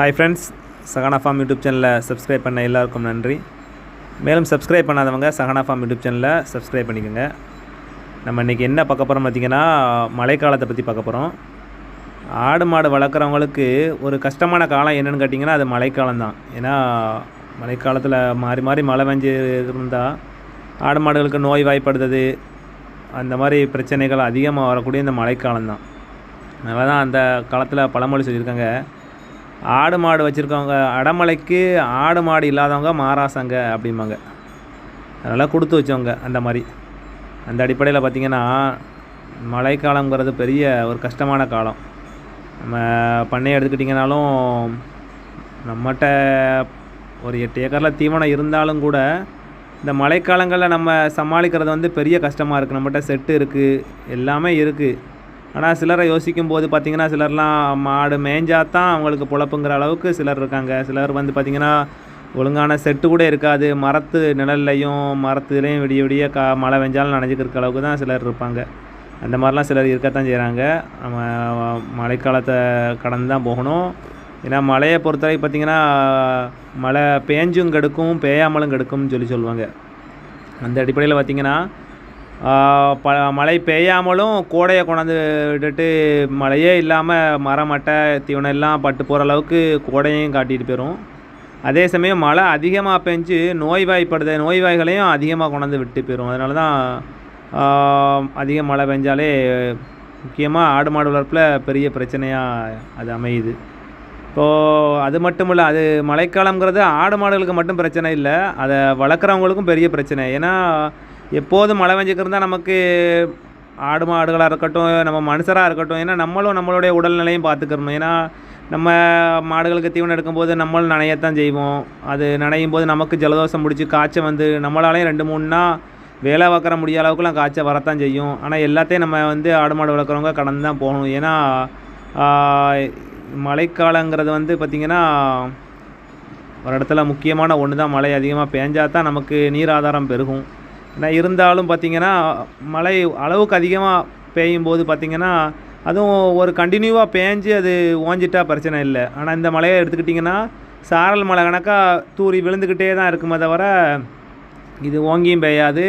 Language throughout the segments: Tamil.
Hi friends Sagana farm YouTube சேனலை சப்ஸ்கிரைப் பண்ண எல்லாருக்கும் நன்றி. மேலும் சப்ஸ்கிரைப் பண்ணாதவங்க சகனா ஃபார்ம் யூடியூப் சேனலை சப்ஸ்கிரைப் பண்ணிக்கோங்க. நம்ம இன்றைக்கி என்ன பார்க்க போகிறோம் பார்த்திங்கன்னா மழைக்காலத்தை பற்றி பார்க்க போகிறோம் ஆடு மாடு வளர்க்குறவங்களுக்கு ஒரு கஷ்டமான காலம் என்னென்னு கேட்டிங்கன்னா அது மழைக்காலம் தான் ஏன்னா மழைக்காலத்தில் மாறி மாறி மழை பெஞ்சு இருந்தால் ஆடு மாடுகளுக்கு நோய் வாய்ப்படுறது அந்த மாதிரி பிரச்சனைகள் அதிகமாக வரக்கூடிய இந்த மழைக்காலம் தான் அதனால தான் அந்த காலத்தில் பழமொழி சொல்லியிருக்காங்க ஆடு மாடு வச்சுருக்கவங்க அடமலைக்கு ஆடு மாடு இல்லாதவங்க மாராசங்க அப்படிம்பாங்க. அதனால் கொடுத்து வச்சவங்க அந்த மாதிரி. அந்த அடிப்படையில் பார்த்திங்கன்னா மழைக்காலங்கிறது பெரிய ஒரு கஷ்டமான காலம். நம்ம பண்ணையை எடுத்துக்கிட்டிங்கனாலும் நம்மகிட்ட ஒரு எட்டு ஏக்கரில் தீவனம் இருந்தாலும் கூட இந்த மழைக்காலங்களில் நம்ம சமாளிக்கிறது வந்து பெரிய கஷ்டமாக இருக்குது நம்மகிட்ட செட்டு இருக்குது எல்லாமே இருக்குது ஆனால் சிலரை யோசிக்கும் போது பார்த்திங்கன்னா சிலர்லாம் மாடு மேய்ஞ்சாதான் அவங்களுக்கு பொழப்புங்கிற அளவுக்கு சிலர் இருக்காங்க. சிலர் வந்து பார்த்திங்கன்னா ஒழுங்கான செட்டு கூட இருக்காது. மரத்து நிழல்லையும் மரத்துலேயும் விடிய விடிய கா மழை பெஞ்சாலும் நனைஞ்சிக்கிற அளவுக்கு தான் சிலர் இருப்பாங்க. அந்த மாதிரிலாம் சிலர் இருக்கத்தான் செய்கிறாங்க நம்ம மழைக்காலத்தை கடந்து தான் போகணும். ஏன்னா மழையை பொறுத்தவரை பார்த்திங்கன்னா மழை பேஞ்சும் கெடுக்கும் பேயாமலும் கெடுக்கும்னு சொல்லி சொல்லுவாங்க அந்த அடிப்படையில் பார்த்திங்கன்னா ப மழை பெய்யாமலும் கோடையை கொண்டாந்து விட்டுட்டு மழையே இல்லாமல் மரமட்டை தீவனம் எல்லாம் பட்டு போகிற அளவுக்கு கோடையும் காட்டிட்டு போயிடும் அதே சமயம் மழை அதிகமாக பெஞ்சு நோய்வாய்ப்படுத நோய்வாய்களையும் அதிகமாக கொண்டாந்து விட்டு போயிடும் அதனால தான் அதிக மழை பெஞ்சாலே முக்கியமாக ஆடு மாடு வளர்ப்பில் பெரிய பிரச்சனையாக அது அமையுது. இப்போது அது மட்டும் இல்லை அது மழைக்காலங்கிறது ஆடு மாடுகளுக்கு மட்டும் பிரச்சனை இல்லை அதை வளர்க்குறவங்களுக்கும் பெரிய பிரச்சனை. ஏன்னா எப்போதும் மழை பெஞ்சிக்கிருந்தால் நமக்கு ஆடு மாடுகளாக இருக்கட்டும் நம்ம மனுஷராக இருக்கட்டும் ஏன்னா நம்மளும் நம்மளுடைய உடல்நிலையும் பார்த்துக்கிறணும். ஏன்னா நம்ம மாடுகளுக்கு தீவனம் எடுக்கும்போது நம்மளும் நனையத்தான் செய்வோம். அது நனையும் போது நமக்கு ஜலதோஷம் பிடிச்சி காய்ச்சல் வந்து நம்மளாலையும் ரெண்டு மூணுனா வேலை பார்க்குற முடியாத அளவுக்குலாம் காய்ச்சல் வரத்தான் செய்யும். ஆனால் எல்லாத்தையும் நம்ம வந்து ஆடு மாடு வளர்க்குறவங்க கடந்து தான் போகணும். ஏன்னா மழைக்காலங்கிறது வந்து பார்த்திங்கன்னா ஒரு இடத்துல முக்கியமான ஒன்று தான் மழை அதிகமாக பேஞ்சால் தான் நமக்கு நீர் ஆதாரம் பெருகும். ஆனால் இருந்தாலும் பார்த்திங்கன்னா மழை அளவுக்கு அதிகமாக பெய்யும் போது பார்த்திங்கன்னா அதுவும் ஒரு கண்டினியூவாக பேஞ்சு அது ஓஞ்சிட்டா பிரச்சனை இல்லை. ஆனால் இந்த மழையை எடுத்துக்கிட்டிங்கன்னா சாரல் மழை கணக்காக தூரி விழுந்துக்கிட்டே தான் இருக்குமே தவிர இது ஓங்கியும் பெய்யாது.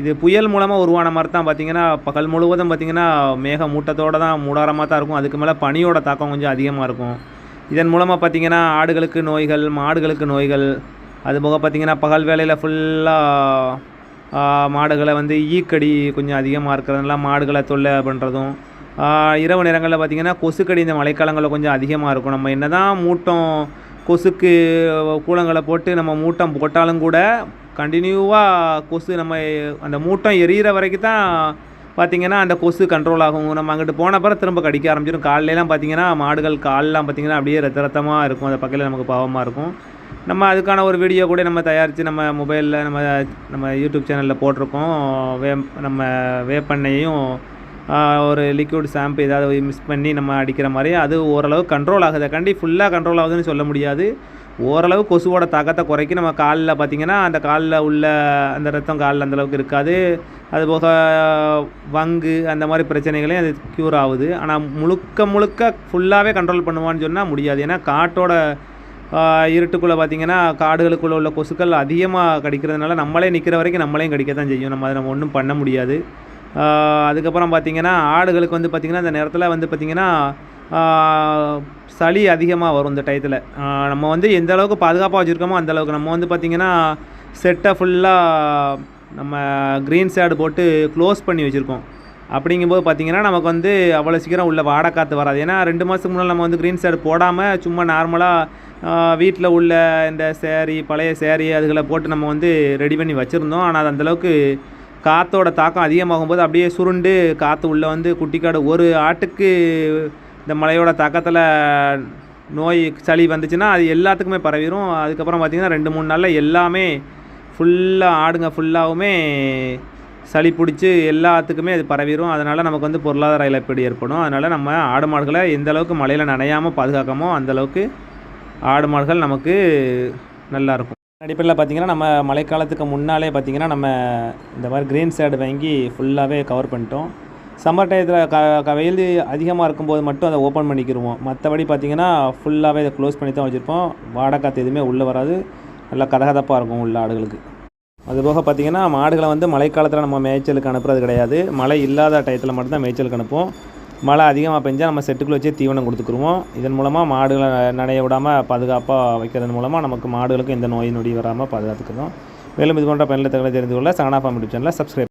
இது புயல் மூலமாக உருவான மாதிரி தான் பார்த்திங்கன்னா பகல் முழுவதும் பார்த்திங்கன்னா மேக மூட்டத்தோடு தான் மூடாரமாக தான் இருக்கும். அதுக்கு மேலே பனியோட தாக்கம் கொஞ்சம் அதிகமாக இருக்கும். இதன் மூலமாக பார்த்திங்கன்னா ஆடுகளுக்கு நோய்கள் மாடுகளுக்கு நோய்கள். அதுபோக பார்த்திங்கன்னா பகல் வேலையில் ஃபுல்லாக மாடுகளை வந்து ஈக்கடி கொஞ்சம் அதிகமாக இருக்கிறதுனால மாடுகளை தொல்லை பண்ணுறதும் இரவு நேரங்களில் பார்த்திங்கன்னா கொசுக்கடி இந்த மழைக்காலங்களில் கொஞ்சம் அதிகமாக இருக்கும். நம்ம என்ன தான் மூட்டம் கொசுக்கு கூலங்களை போட்டு நம்ம மூட்டம் போட்டாலும் கூட கண்டினியூவாக கொசு நம்ம அந்த மூட்டம் எரியிற வரைக்கும் தான் பார்த்திங்கன்னா அந்த கொசு கண்ட்ரோல் ஆகும். நம்ம அங்கிட்டு போன பிறகு திரும்ப கடிக்க ஆரம்பிச்சிடும் காலையிலாம் பார்த்திங்கன்னா மாடுகள் காலெலாம் பார்த்திங்கன்னா அப்படியே ரத்த ரத்தமாக இருக்கும். அந்த பக்கத்தில் நமக்கு பாவமாக இருக்கும். நம்ம அதுக்கான ஒரு வீடியோ கூட நம்ம தயாரித்து நம்ம மொபைலில் நம்ம நம்ம யூடியூப் சேனலில் போட்டிருக்கோம். வே நம்ம வேப்பெண்ணையும் ஒரு லிக்விட் ஷாம்பு ஏதாவது மிஸ் பண்ணி நம்ம அடிக்கிற மாதிரி அது ஓரளவு கண்ட்ரோல் ஆகுது. கண்டி ஃபுல்லாக கண்ட்ரோல் ஆகுதுன்னு சொல்ல முடியாது. ஓரளவு கொசுவோட தாக்கத்தை குறைக்கி நம்ம காலில் பார்த்திங்கன்னா அந்த காலில் உள்ள அந்த ரத்தம் காலில் அந்தளவுக்கு இருக்காது. அதுபோக வங்கு அந்த மாதிரி பிரச்சனைகளையும் அது க்யூர் ஆகுது. ஆனால் முழுக்க முழுக்க ஃபுல்லாகவே கண்ட்ரோல் பண்ணுவான்னு சொன்னால் முடியாது. ஏன்னா காட்டோட இருட்டுக்குள்ளே பார்த்திங்கன்னா காடுகளுக்குள்ளே உள்ள கொசுக்கள் அதிகமாக கடிக்கிறதுனால நம்மளே நிற்கிற வரைக்கும் நம்மளையும் கடிக்க தான் செய்யும். நம்ம அதை நம்ம ஒன்றும் பண்ண முடியாது. அதுக்கப்புறம் பார்த்திங்கன்னா ஆடுகளுக்கு வந்து பார்த்திங்கன்னா அந்த நேரத்தில் வந்து பார்த்திங்கன்னா சளி அதிகமாக வரும் இந்த டயத்தில். நம்ம வந்து எந்த அளவுக்கு பாதுகாப்பாக வச்சுருக்கோமோ அந்தளவுக்கு நம்ம வந்து பார்த்திங்கன்னா செட்டை ஃபுல்லாக நம்ம க்ரீன் சேடு போட்டு க்ளோஸ் பண்ணி வச்சுருக்கோம். அப்படிங்கும்போது பார்த்திங்கன்னா நமக்கு வந்து அவ்வளோ சீக்கிரம் உள்ள வாடை காற்று வராது. ஏன்னா ரெண்டு மாதத்துக்கு முன்னால் நம்ம வந்து க்ரீன் சேடு போடாமல் சும்மா நார்மலாக வீட்டில் உள்ள இந்த சேரீ பழைய சேரீ அதுகளை போட்டு நம்ம வந்து ரெடி பண்ணி வச்சுருந்தோம். ஆனால் அது அந்தளவுக்கு காற்றோட தாக்கம் அதிகமாகும் போது அப்படியே சுருண்டு காற்று உள்ளே வந்து குட்டிக்காடு. ஒரு ஆட்டுக்கு இந்த மழையோட தாக்கத்தில் நோய் சளி வந்துச்சுன்னா அது எல்லாத்துக்குமே பரவிடும் அதுக்கப்புறம் பார்த்திங்கன்னா ரெண்டு மூணு நாளில் எல்லாமே ஃபுல்லாக ஆடுங்க ஃபுல்லாகவுமே சளி பிடிச்சி எல்லாத்துக்குமே அது பரவிடும் அதனால் நமக்கு வந்து பொருளாதார இழப்பீடு ஏற்படும். அதனால் நம்ம ஆடு மாடுகளை எந்த அளவுக்கு மழையில் நனையாமல் பாதுகாக்கமோ அந்தளவுக்கு ஆடு மாடுகள் நமக்கு நல்லாயிருக்கும். அடிப்படையில் பார்த்திங்கன்னா நம்ம மழைக்காலத்துக்கு முன்னாலே பார்த்திங்கன்னா நம்ம இந்த மாதிரி க்ரீன் சேடு வாங்கி ஃபுல்லாகவே கவர் பண்ணிட்டோம். சம்மர் டயத்தில் க க வெயில் அதிகமாக இருக்கும்போது மட்டும் அதை ஓப்பன் பண்ணிக்கிடுவோம் மற்றபடி பார்த்திங்கன்னா ஃபுல்லாகவே இதை க்ளோஸ் பண்ணி தான் வச்சுருப்போம். வாடகை காற்று எதுவுமே உள்ளே வராது. நல்லா கதகதப்பாக இருக்கும் உள்ள ஆடுகளுக்கு. அதுபோக பார்த்திங்கன்னா மாடுகளை வந்து மழைக்காலத்தில் நம்ம மேய்ச்சலுக்கு அனுப்புறது கிடையாது. மழை இல்லாத டயத்தில் மட்டும்தான் மேய்ச்சலுக்கு அனுப்புவோம். மழை அதிகமாக பெஞ்சால் நம்ம செட்டுக்குள்ளே வச்சே தீவனம் கொடுத்துக்குருவோம். இதன் மூலமாக மாடுகளை நனைய விடாமல் பாதுகாப்பாக வைக்கிறது மூலமாக நமக்கு மாடுகளுக்கு எந்த நோய் நொடி வராமல் பாதுகாத்துக்கிறோம் மேலும் இது போன்ற பயனுள்ள தகவலை தெரிந்து கொள்ள சகனா ஃபார்ம் யூடியூப் சேனலை சப்ஸ்கிரைப்